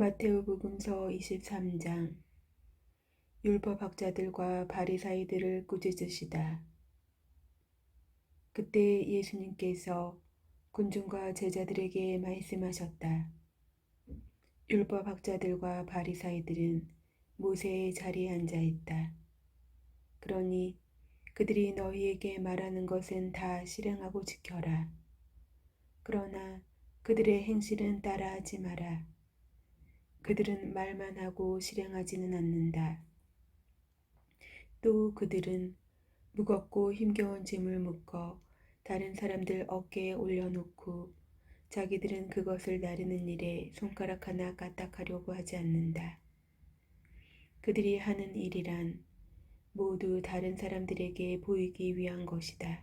마테오복음서 23장 율법학자들과 바리사이들을 꾸짖으시다. 그때 예수님께서 군중과 제자들에게 말씀하셨다. 율법학자들과 바리사이들은 모세의 자리에 앉아 있다. 그러니 그들이 너희에게 말하는 것은 다 실행하고 지켜라. 그러나 그들의 행실은 따라하지 마라. 그들은 말만 하고 실행하지는 않는다. 또 그들은 무겁고 힘겨운 짐을 묶어 다른 사람들 어깨에 올려놓고 자기들은 그것을 나르는 일에 손가락 하나 까딱하려고 하지 않는다. 그들이 하는 일이란 모두 다른 사람들에게 보이기 위한 것이다.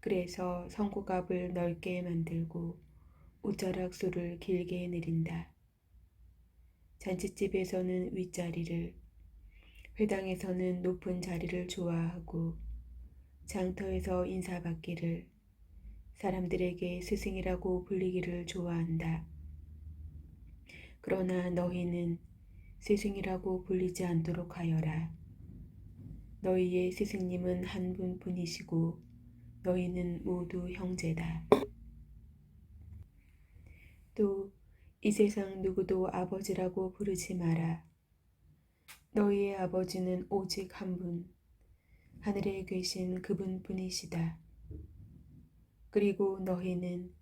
그래서 성고갑을 넓게 만들고 옷자락소를 길게 내린다. 잔치집에서는 윗자리를, 회당에서는 높은 자리를 좋아하고 장터에서 인사받기를, 사람들에게 스승이라고 불리기를 좋아한다. 그러나 너희는 스승이라고 불리지 않도록 하여라. 너희의 스승님은 한 분뿐이시고 너희는 모두 형제다. 또 이 세상 누구도 아버지라고 부르지 마라. 너희의 아버지는 오직 한 분, 하늘에 계신 그분 뿐이시다. 그리고 너희는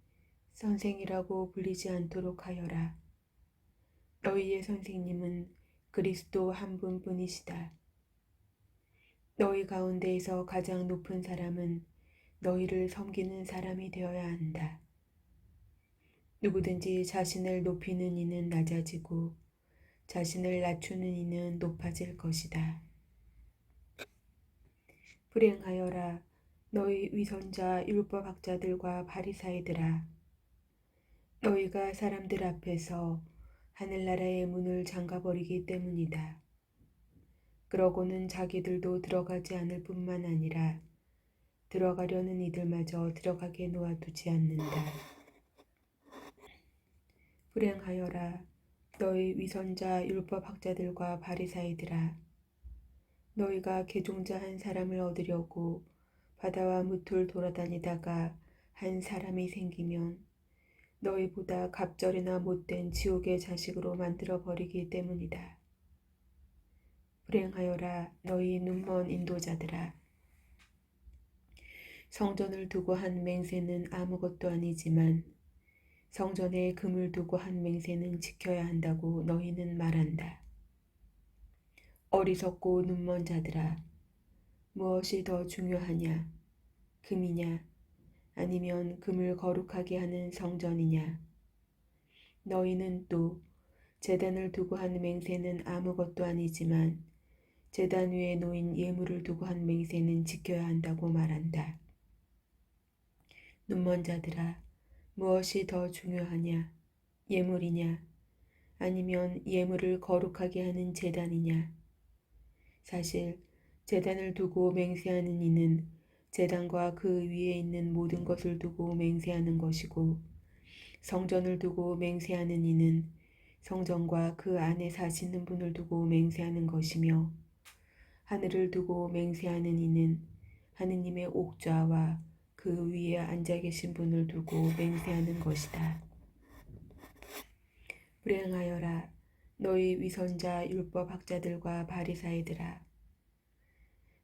선생이라고 불리지 않도록 하여라. 너희의 선생님은 그리스도 한 분 뿐이시다. 너희 가운데에서 가장 높은 사람은 너희를 섬기는 사람이 되어야 한다. 누구든지 자신을 높이는 이는 낮아지고 자신을 낮추는 이는 높아질 것이다. 불행하여라 너희 위선자 율법학자들과 바리사이들아 너희가 사람들 앞에서 하늘나라의 문을 잠가버리기 때문이다. 그러고는 자기들도 들어가지 않을 뿐만 아니라 들어가려는 이들마저 들어가게 놓아두지 않는다. 불행하여라. 너희 위선자 율법학자들과 바리사이들아. 너희가 개종자 한 사람을 얻으려고 바다와 무틀 돌아다니다가 한 사람이 생기면 너희보다 갑절이나 못된 지옥의 자식으로 만들어 버리기 때문이다. 불행하여라 너희 눈먼 인도자들아. 성전을 두고 한 맹세는 아무것도 아니지만 성전에 금을 두고 한 맹세는 지켜야 한다고 너희는 말한다. 어리석고 눈먼 자들아, 무엇이 더 중요하냐? 금이냐? 아니면 금을 거룩하게 하는 성전이냐? 너희는 또 재단을 두고 한 맹세는 아무것도 아니지만 재단 위에 놓인 예물을 두고 한 맹세는 지켜야 한다고 말한다. 눈먼 자들아, 무엇이 더 중요하냐? 예물이냐? 아니면 예물을 거룩하게 하는 재단이냐? 사실 재단을 두고 맹세하는 이는 재단과 그 위에 있는 모든 것을 두고 맹세하는 것이고 성전을 두고 맹세하는 이는 성전과 그 안에 사시는 분을 두고 맹세하는 것이며 하늘을 두고 맹세하는 이는 하느님의 옥좌와 그 위에 앉아 계신 분을 두고 맹세하는 것이다. 불행하여라 너희 위선자 율법학자들과 바리사이들아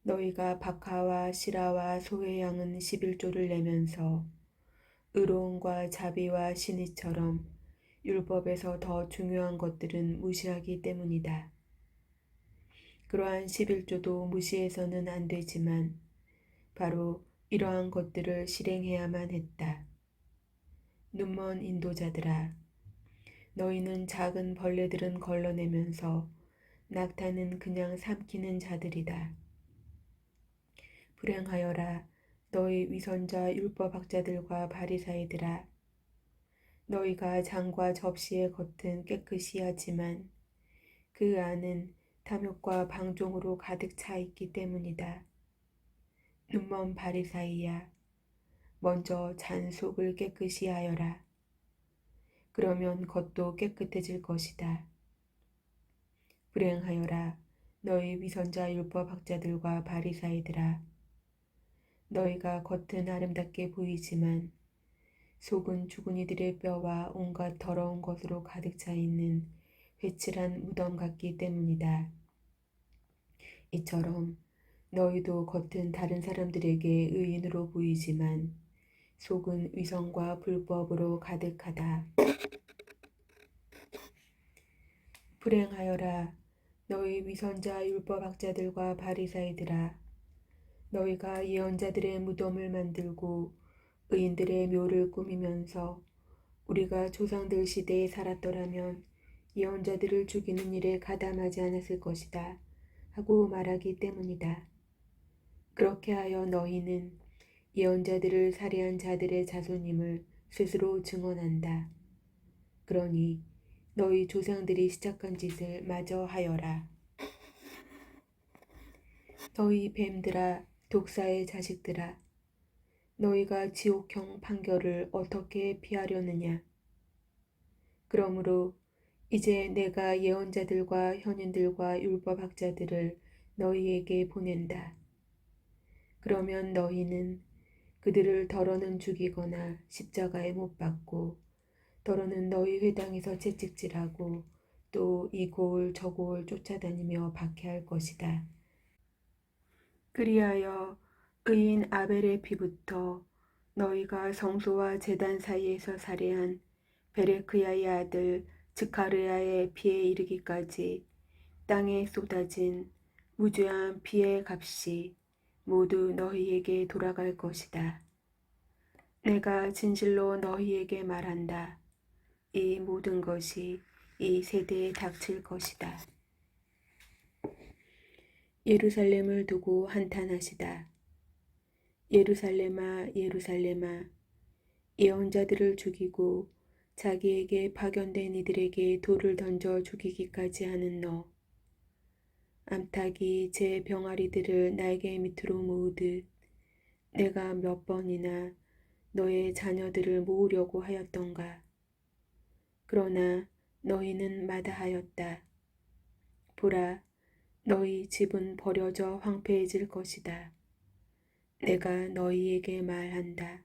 너희가 박하와 시라와 소의 양은 11조를 내면서 의로움과 자비와 신의처럼 율법에서 더 중요한 것들은 무시하기 때문이다. 그러한 11조도 무시해서는 안 되지만 바로 이러한 것들을 실행해야만 했다. 눈먼 인도자들아, 너희는 작은 벌레들은 걸러내면서 낙타는 그냥 삼키는 자들이다. 불행하여라 너희 위선자 율법학자들과 바리사이들아 너희가 장과 접시의 겉은 깨끗이 하지만 그 안은 탐욕과 방종으로 가득 차 있기 때문이다. 눈먼 바리사이야 먼저 잔 속을 깨끗이 하여라. 그러면 겉도 깨끗해질 것이다. 불행하여라 너희 위선자 율법 학자들과 바리사이들아 너희가 겉은 아름답게 보이지만 속은 죽은 이들의 뼈와 온갖 더러운 것으로 가득 차 있는 회칠한 무덤 같기 때문이다. 이처럼 너희도 겉은 다른 사람들에게 의인으로 보이지만 속은 위선과 불법으로 가득하다. 불행하여라 너희 위선자 율법학자들과 바리사이들아 너희가 예언자들의 무덤을 만들고 의인들의 묘를 꾸미면서 우리가 조상들 시대에 살았더라면 예언자들을 죽이는 일에 가담하지 않았을 것이다 하고 말하기 때문이다. 그렇게 하여 너희는 예언자들을 살해한 자들의 자손임을 스스로 증언한다. 그러니 너희 조상들이 시작한 짓을 마저 하여라. 너희 뱀들아 독사의 자식들아 너희가 지옥형 판결을 어떻게 피하려느냐 그러므로 이제 내가 예언자들과 현인들과 율법학자들을 너희에게 보낸다. 그러면 너희는 그들을 더러는 죽이거나 십자가에 못 박고 더러는 너희 회당에서 채찍질하고 또 이 고을 저 고을 쫓아다니며 박해할 것이다. 그리하여 의인 아벨의 피부터 너희가 성소와 제단 사이에서 살해한 베레크야의 아들 즈카르야의 피에 이르기까지 땅에 쏟아진 무죄한 피의 값이 모두 너희에게 돌아갈 것이다. 내가 진실로 너희에게 말한다. 이 모든 것이 이 세대에 닥칠 것이다. 예루살렘을 두고 한탄하시다. 예루살렘아, 예루살렘아, 예언자들을 죽이고 자기에게 파견된 이들에게 돌을 던져 죽이기까지 하는 너. 암탉이 제 병아리들을 날개 밑으로 모으듯 내가 몇 번이나 너의 자녀들을 모으려고 하였던가. 그러나 너희는 마다하였다. 보라, 너희 집은 버려져 황폐해질 것이다. 내가 너희에게 말한다.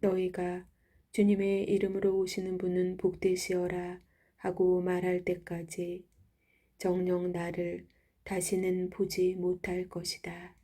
너희가 주님의 이름으로 오시는 분은 복되시어라 하고 말할 때까지 정녕 나를 다시는 보지 못할 것이다.